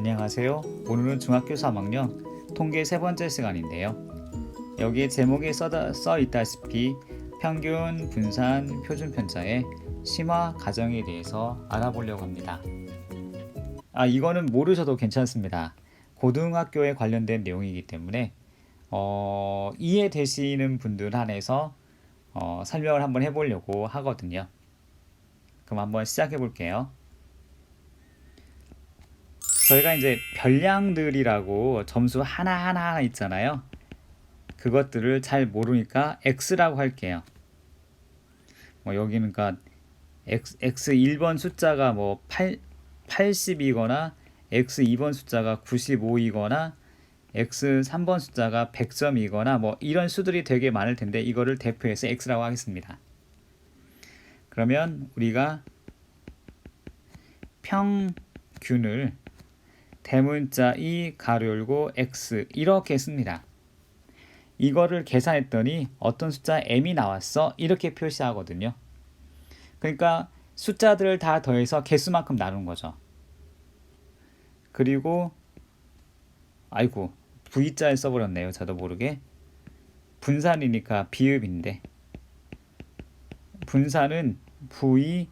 안녕하세요. 오늘은 중학교 3학년 통계 세 번째 시간인데요. 여기에 제목에 써 있다시피 평균, 분산, 표준 편차의 심화 가정에 대해서 알아보려고 합니다. 아, 이거는 모르셔도 괜찮습니다. 고등학교에 관련된 내용이기 때문에 어, 이해되시는 분들 한해서 어, 설명을 한번 해보려고 하거든요. 그럼 한번 시작해 볼게요. 저희가 이제 별량들이라고 점수 하나 하나 있잖아요. 그것들을 잘 모르니까 X라고 할게요. 뭐 여기는 그러니까 X, X 1번 숫자가 뭐 8, 80이거나 X 2번 숫자가 95이거나 X 3번 숫자가 100점이거나 뭐 이런 수들이 되게 많을 텐데 이거를 대표해서 X라고 하겠습니다. 그러면 우리가 평균을 대문자 이 가로 열고 x 이렇게 씁니다. 이거를 계산했더니 어떤 숫자 m이 나왔어 이렇게 표시하거든요. 그러니까 숫자들을 다 더해서 개수만큼 나눈 거죠. 그리고 아이고 V자에 써버렸네요. 저도 모르게 분산이니까 비읍인데 분산은 V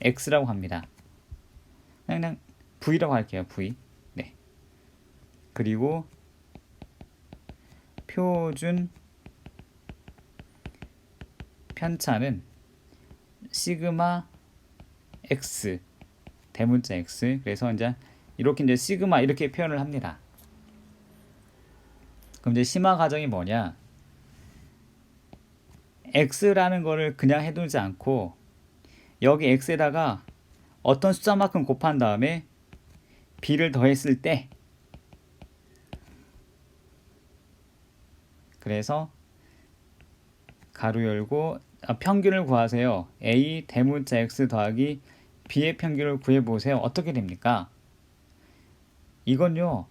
X라고 합니다. 그냥 V라고 할게요. V. 네. 그리고 표준 편차는 시그마 x 대문자 x 그래서 이제 이렇게 이제 시그마 이렇게 표현을 합니다. 그럼 이제 심화 과정이 뭐냐? x라는 거를 그냥 해두지 않고 여기 x에다가 어떤 숫자만큼 곱한 다음에 b를 더했을 때 그래서 가로 열고 아, 평균을 구하세요. a 대문자 x 더하기 b의 평균을 구해 보세요. 어떻게 됩니까? 이건요.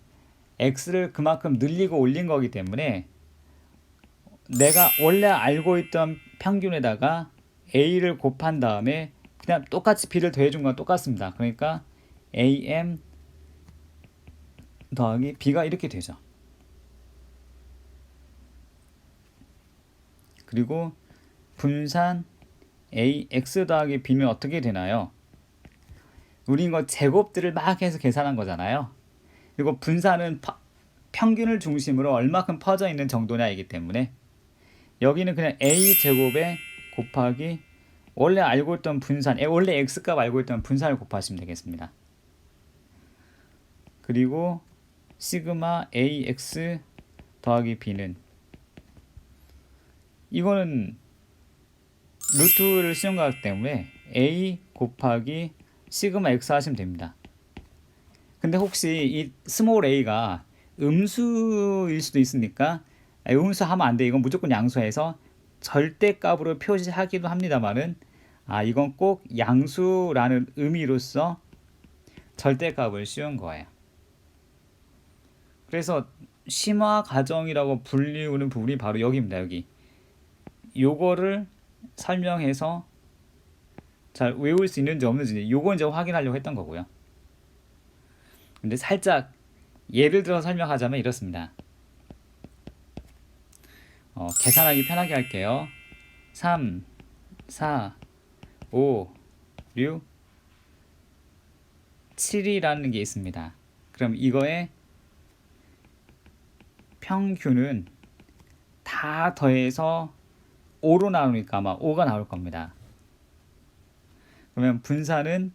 x를 그만큼 늘리고 올린 거기 때문에 내가 원래 알고 있던 평균에다가 a를 곱한 다음에 그냥 똑같이 b를 더해 준 건 똑같습니다. 그러니까 am 더하기 b가 이렇게 되죠. 그리고 분산 ax 더하기 b면 어떻게 되나요? 우리 이거 제곱들을 막 해서 계산한 거잖아요. 그리고 분산은 파, 평균을 중심으로 얼마큼 퍼져 있는 정도냐이기 때문에 여기는 그냥 a 제곱에 곱하기 원래 알고 있던 분산, 원래 x값 알고 있던 분산을 곱하시면 되겠습니다. 그리고 시그마 ax 더하기 b는 이거는 루트를 거기 때문에 a 곱하기 시그마 x 하시면 됩니다. 근데 혹시 이 스몰 a가 음수일 수도 있으니까 음수 하면 안 돼. 이건 무조건 양수해서 절대값으로 표시하기도 합니다만은 아 이건 꼭 양수라는 의미로서 절대값을 씌운 거예요. 그래서 심화 가정이라고 불리우는 부분이 바로 여기입니다. 여기 요거를 설명해서 잘 외울 수 있는지 없는지 요건 이제 확인하려고 했던 거고요. 근데 살짝 예를 들어 설명하자면 이렇습니다. 어, 계산하기 편하게 할게요. 3, 4, 5, 6, 7이라는 게 있습니다. 그럼 이거의 평균은 다 더해서 5로 나오니까 아마 5가 나올 겁니다. 그러면 분산은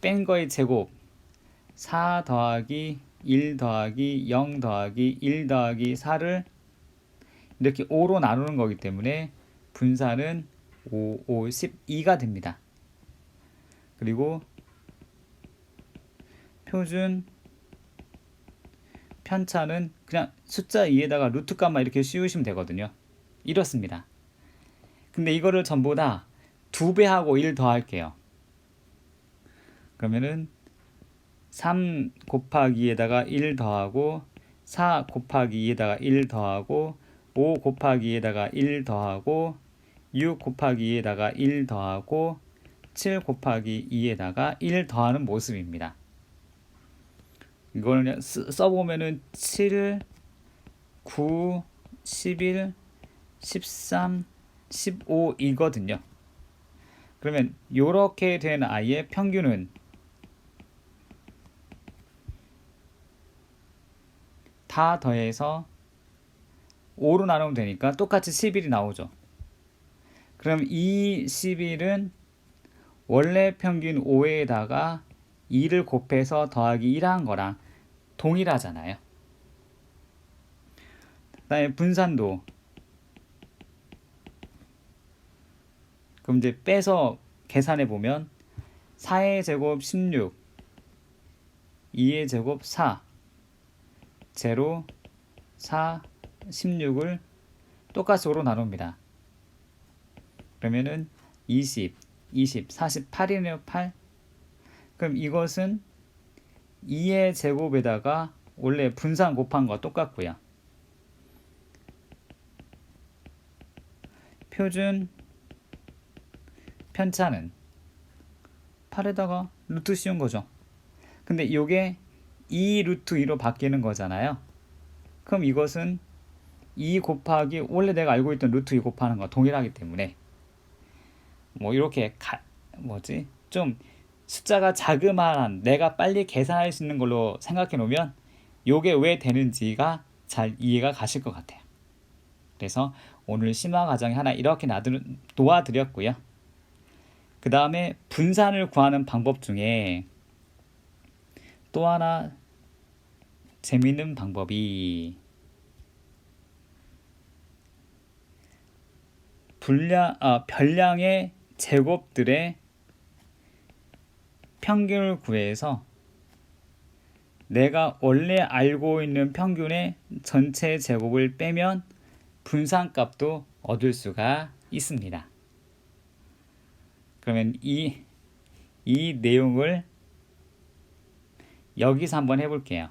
뺀 거의 제곱 4 더하기 1 더하기 0 더하기 1 더하기 4를 이렇게 5로 나누는 거기 때문에 분산은 5, 5, 12가 됩니다. 그리고 표준 편차는 그냥 숫자 2에다가 루트 값만 이렇게 씌우시면 되거든요. 이렇습니다. 근데 이거를 전부 다 2배하고 1 더할게요. 그러면은 3 곱하기 2에다가 1 더하고 4 곱하기 2에다가 1 더하고 5 곱하기 2에다가 1 더하고 6 곱하기 2에다가 1 더하고 7 곱하기 2에다가 1 더하는 모습입니다. 이거는 그냥 쓰- 써보면은 7, 9, 11, 13, 15이거든요. 그러면 이렇게 된 아이의 평균은 다 더해서 5로 나누면 되니까 똑같이 11이 나오죠. 그럼 이 11은 원래 평균 5에다가 2를 곱해서 더하기 1한 거랑 동일하잖아요. 그다음에 분산도 그럼 이제 빼서 계산해 보면 4의 제곱 16 2의 제곱 4 0 4 16을 똑같이 5로 나눕니다. 그러면은 20, 20, 48이네요, 8. 그럼 이것은 2의 제곱에다가 원래 분산 곱한 거 똑같고요. 표준 편차는 8에다가 루트 씌운 거죠. 근데 이게 2 루트 2로 바뀌는 거잖아요. 그럼 이것은 2 곱하기 원래 내가 알고 있던 루트 2 곱하는 거 동일하기 때문에 뭐 이렇게 가, 뭐지 좀 숫자가 자그마한 내가 빨리 계산할 수 있는 걸로 생각해 놓으면 요게 왜 되는지가 잘 이해가 가실 것 같아요. 그래서 오늘 심화 과정이 하나 이렇게 놓아드렸고요. 그 다음에 분산을 구하는 방법 중에 또 하나 재밌는 방법이 분량, 아, 별량의 제곱들의 평균을 구해서 내가 원래 알고 있는 평균의 전체 제곱을 빼면 분산값도 얻을 수가 있습니다. 그러면 이, 이 내용을 여기서 한번 해볼게요.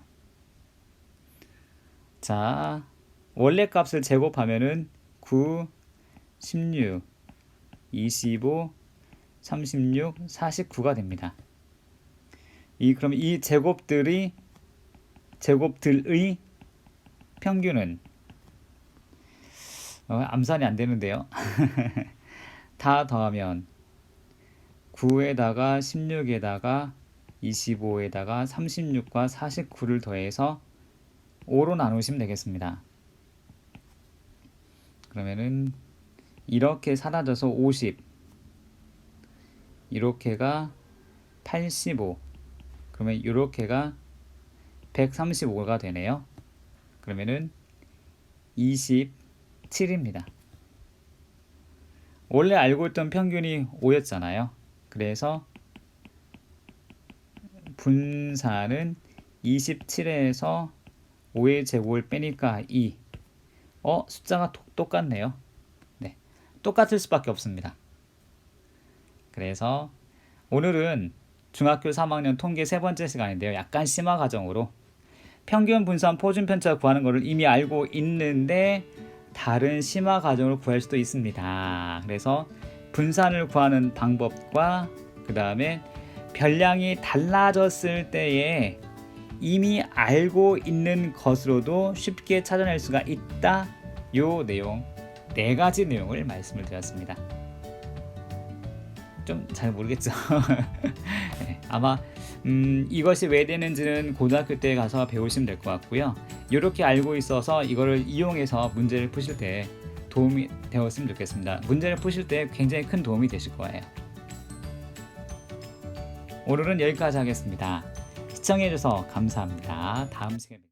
자, 원래 값을 제곱하면은 9, 16, 25, 36, 49가 됩니다. 이 그럼 이 제곱들이 제곱들의 평균은 어, 암산이 안 되는데요. 다 더하면 9에다가 16에다가 25에다가 36과 49를 더해서 5로 나누시면 되겠습니다. 그러면은 이렇게 사라져서 50 이렇게가 85 그러면 이렇게가 135가 되네요. 그러면은 27입니다. 원래 알고 있던 평균이 5였잖아요. 그래서 분산은 27에서 5의 제곱을 빼니까 2. 어, 숫자가 똑- 똑같네요. 네. 똑같을 수밖에 없습니다. 그래서 오늘은 중학교 3학년 통계 세 번째 시간인데요. 약간 심화 과정으로 평균 분산 포준 편차 구하는 것을 이미 알고 있는데 다른 심화 과정을 구할 수도 있습니다. 그래서 분산을 구하는 방법과 그 다음에 별량이 달라졌을 때에 이미 알고 있는 것으로도 쉽게 찾아낼 수가 있다. 요 내용 네 가지 내용을 말씀을 드렸습니다. 좀 잘 모르겠죠. 네, 아마 음, 이것이 왜 되는지는 고등학교 때 가서 배우시면 될 것 같고요. 이렇게 알고 있어서 이거를 이용해서 문제를 푸실 때 도움이 되었으면 좋겠습니다. 문제를 푸실 때 굉장히 큰 도움이 되실 거예요. 오늘은 여기까지 하겠습니다. 시청해주셔서 감사합니다. 다음 시간에